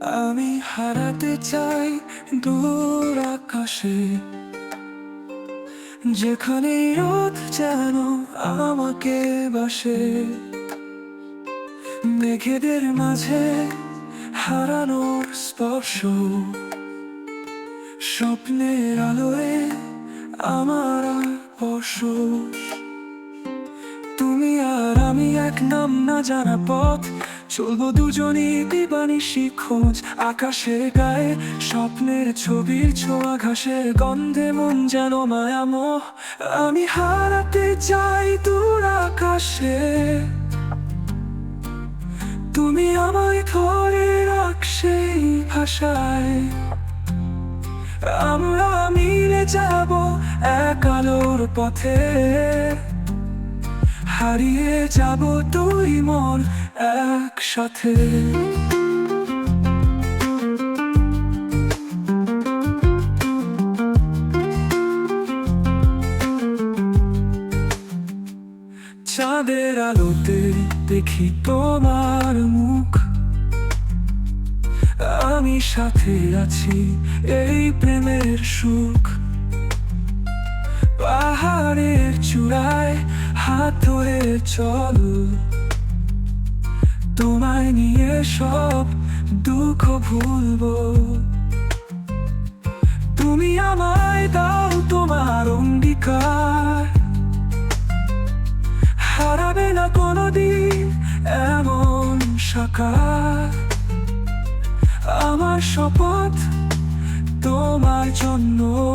আমি হারাতে চাই দূর আকাশে। যেখানে রোদ যেন আমাকে বাসে। মেঘেদের মাঝে হারানোর স্পর্শ। স্বপ্নের আলোয় আমার স্পর্শ তুমি আর আমি এক নাম না জানা পথ চলবো দুজনই দিবানিশি খোঁজ আকাশের গায়ে, স্বপ্নের ছবির ছোঁয়া ঘাসের গন্ধে মন যেন মায়ামোহ আমি হারাতে চাই দূর আকাশে। তুমি আমায় ধরে রাখ সেই ভাষায়। আমরা মিলে যাব এক আলোর পথে। হারিয়ে যাব তুই মন একসাথে চাঁদের আলোতে দেখি তোমার মুখ। আমি সাথে আছি এই প্রেমের সুখ। পাহাড়ের চূড়ায় হাত ধরে চল। তোমায় নিয়ে সব দুঃখ ভুলবো। তুমি আমায় দাও তোমার অঙ্গীকার। হারাবে না কোনোদিন এমন সাকার। আমার শপথ তোমার জন্য।